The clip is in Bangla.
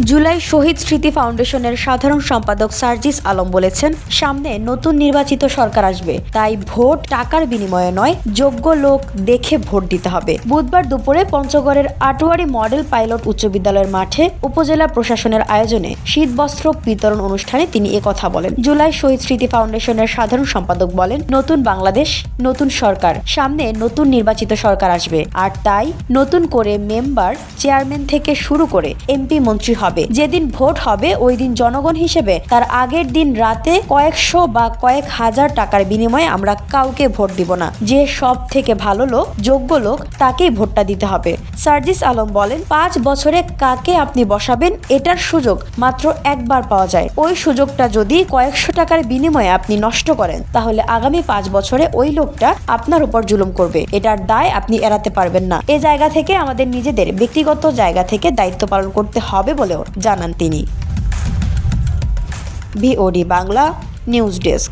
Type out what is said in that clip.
জুলাই শহীদ স্মৃতি ফাউন্ডেশনের সাধারণ সম্পাদক সার্জিস আলম বলেছেন, সামনে নতুন নির্বাচিত সরকার আসবে। তাই ভোট টাকার বিনিময়ে নয়, যোগ্য লোক দেখে ভোট দিতে হবে। বুধবার দুপুরে পঞ্চগড়ের আটোয়ারি মডেল পাইলট উচ্চ বিদ্যালয়ের মাঠে উপজেলা প্রশাসনের আয়োজনে শীতবস্ত্র বিতরণ অনুষ্ঠানে তিনি কথা বলেন। জুলাই শহীদ স্মৃতি ফাউন্ডেশনের সাধারণ সম্পাদক বলেন, নতুন বাংলাদেশ, নতুন সরকার, সামনে নতুন নির্বাচিত সরকার আসবে। আর তাই নতুন করে মেম্বার চেয়ারম্যান থেকে শুরু করে এমপি মন্ত্রী হবে। যেদিন ভোট হবে, ওই দিন জনগণ হিসেবে তার আগের দিন রাতে কয়েকশো বা কয়েক হাজার টাকার বিনিময়ে আমরা কাউকে ভোট দিব না। যে সব থেকে ভালো লোক, যোগ্য লোক, তাকেই ভোটটা দিতে হবে। সার্জিস আলম বলেন, পাঁচ বছরে কাকে আপনি বসাবেন, এটার সুযোগ মাত্র একবার পাওয়া যায়। ওই সুযোগটা যদি কয়েকশো টাকার বিনিময়ে আপনি নষ্ট করেন, তাহলে আগামী পাঁচ বছরে ওই লোকটা আপনার উপর জুলুম করবে। এটার দায় আপনি এড়াতে পারবেন না। এ জায়গা থেকে আমাদের নিজেদের ব্যক্তিগত জায়গা থেকে দায়িত্ব পালন করতে হবে বলেও জানান তিনি। VOD Bangla news desk